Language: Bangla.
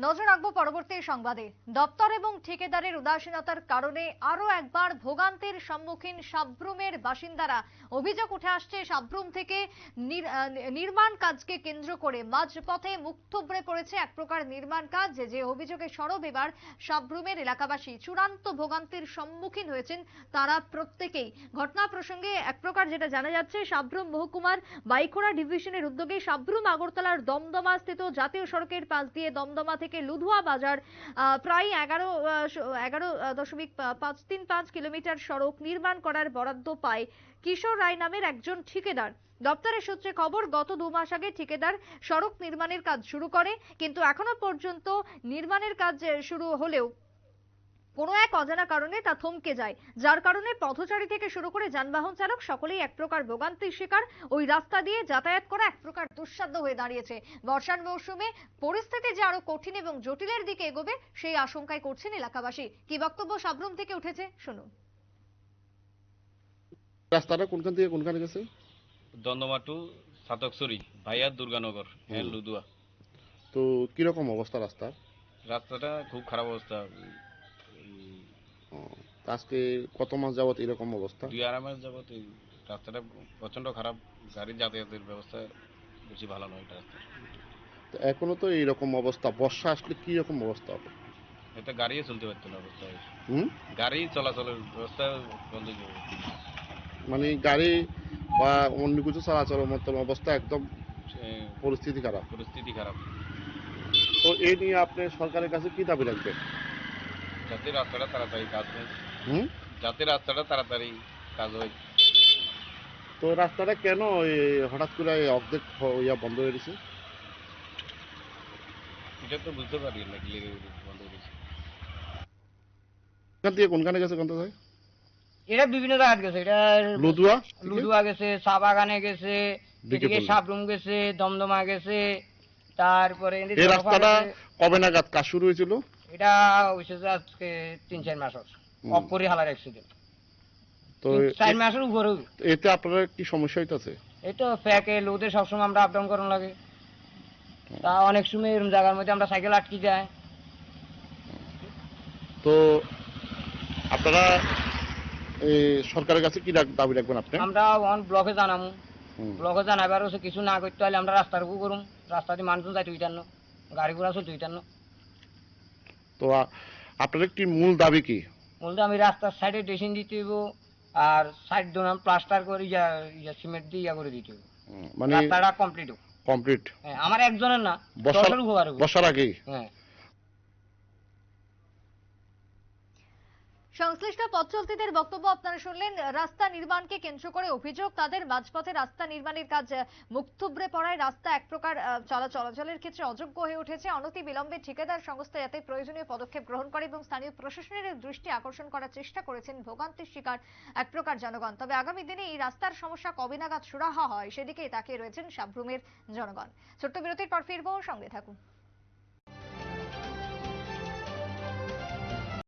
নজর রাখব পরবর্তী সংবাদে। দপ্তর এবং ঠিকাদারের উদাসীনতার কারণে আরও একবার ভোগান্তির সম্মুখীন সাব্রুমের বাসিন্দারা। অভিযোগ উঠে আসছে, সাব্রুম থেকে নির্মাণ কাজকে কেন্দ্র করে। মাঝপথে মুখ পড়েছে এক প্রকার নির্মাণ কাজ। যে- অভিযোগে সরব এবার সাব্রুমের এলাকাবাসী। চূড়ান্ত ভোগান্তির সম্মুখীন হয়েছেন তারা প্রত্যেকেই। ঘটনা প্রসঙ্গে এক প্রকার যেটা জানা যাচ্ছে, সাব্রুম মহকুমার বাইখোড়া ডিভিশনের উদ্যোগে সাব্রুম আগরতলার দমদমা স্থিত জাতীয় সড়কের পাশ দিয়ে দমদমা থেকে লুধুয়া বাজার প্রায় এগারো এগারো দশমিক পাঁচ, তিন, পাঁচ কিলোমিটার সড়ক নির্মাণ করার বরাদ্দ পায় কিশোর রায় নামের একজন ঠিকাদার। দপ্তরের সূত্রে খবর, গত দু মাস আগে ঠিকাদার সড়ক নির্মাণের কাজ শুরু করে, কিন্তু এখনও পর্যন্ত নির্মাণের কাজ শুরু হলেও কোনো এক অজানা কারণে তা থমকে যায় যার কারণে পথচারী থেকে শুরু করে যানবাহন চালক সকলেই এক প্রকার ভোগান্তির শিকার। ওই রাস্তা দিয়ে যাতায়াত করা এক প্রকার দুঃসাধ্য হয়ে দাঁড়িয়েছে। বর্ষার মৌসুমে পরিস্থিতি যে আরও কঠিন এবং জটিলের দিকে এগোবে সেই আশঙ্কায় করছেন এলাকাবাসী। কি বক্তব্য সাবরুম থেকে উঠেছে শুনুন। রাস্তাটা কোনখান থেকে কোনখানে গেছে? দন্দমা টু সাতকসুরি ভাইয়া দুর্গানগর হ্যাঁ লুদুয়া। তো কীরকম অবস্থা রাস্তার? রাস্তাটা খুব খারাপ অবস্থা। আজকে কত মাস যাবত এরকম অবস্থা? দুই আড়াই মাস যাবত এই রাস্তাটা প্রচণ্ড খারাপ গাড়ি যাতায়াতের ব্যবস্থা বেশি ভালো নয় এটা রাস্তা তো এখনও তো এইরকম অবস্থা বর্ষা আসলে কি রকম অবস্থা? হবে এটা গাড়িও চলতে পারতো না অবস্থা। হুম? গাড়ি চলাচলের ব্যবস্থা বন্ধ হয়ে মানে গাড়ি বা অন্য কিছু চলাচলের মতন অবস্থা একদম সে পরিস্থিতি খারাপ। পরিস্থিতি খারাপ। তো এই নিয়ে আপনি সরকারের কাছে কি দাবি রাখবেন? যাতে রাস্তাটা তাড়াতাড়ি কাজ হয়। হুম? যাতে রাস্তাটা তাড়াতাড়ি কাজ হয়। তো রাস্তাটা কেন হঠাৎ করে অর্ধেক ইয়া বন্ধ হয়ে গেছে? এটা তো বুঝতে পারি না কি বন্ধ হয়ে গেছে। কোনখান থেকে কোনখানে গেছে কোনটা ভাই এটা বিভিন্ন জায়গায় গেছে এটা লুদুয়া লুডুয়া গেছে চা বাগানে গেছে দিকে এদিকে সাবরুম গেছে দমদমা গেছে তারপরে এই রাস্তাটা কবে নাগাদ কাজ শুরু হয়েছিল? এটা হয়েছে যে আজকে তিন চার মাস। অফ করে হালার অ্যাক্সিডেন্ট তো চার মাসের উপরে এতে আপনার কি সমস্যা হইতেছে? এই তো ফ্যাকে লোদে সবসময় আমরা আপ ডাউন করানো লাগে। তা অনেক সময় এরকম জায়গার মধ্যে আমরা সাইকেল আটকে যায় তো আপনারা এই সরকারের কাছে কি দাবি রাখবেন আপনি? আমরা অন ব্লকে জানামু। ব্লকে জানাবার কিছু না করতে হলে আমরা রাস্তার উপর করুম। রাস্তা দিয়ে মানুষজন যাইতে হইতান্ন। গাড়ি ঘোড়া চলতে হইতান্ন। তো আপনাদের কি মূল দাবি কি? বলতে আমি রাস্তার সাইডে ড্রেসিং দিতে হইব আর সাইড দোনাম প্লাস্টার করে ইয়া ইয়া সিমেন্ট দিয়ে ইয়া করে দিতে হইব। মানে রাস্তাটা কমপ্লিট হোক। কমপ্লিট হ্যাঁ আমার একজনের না বসার হবে আগেই? হ্যাঁ। সংশ্লিষ্ট পথচলতিদের বক্তব্য আপনারা শুনলেন। রাস্তা নির্মাণকে কেন্দ্র করে অভিযোগ। তাদের মাঝপথে রাস্তা নির্মাণের কাজ আহ, মুখ থুবড়ে পড়ায় রাস্তা এক প্রকার চলা চলাচলের ক্ষেত্রে অযোগ্য হয়ে উঠেছে। অনতি বিলম্বে ঠিকাদার সংস্থা যাতে প্রয়োজনীয় পদক্ষেপ গ্রহণ করে এবং স্থানীয় প্রশাসনের দৃষ্টি আকর্ষণ করার চেষ্টা করেছেন। ভোগান্তির শিকার এক প্রকার জনগণ। তবে আগামী দিনে এই রাস্তার সমস্যা কবে নাগাদ সুরাহা হয় সেদিকেই তাকিয়ে রয়েছেন সাবরুমের জনগণ। ছোট্ট বিরতির পর ফিরবো। সঙ্গে থাকুন।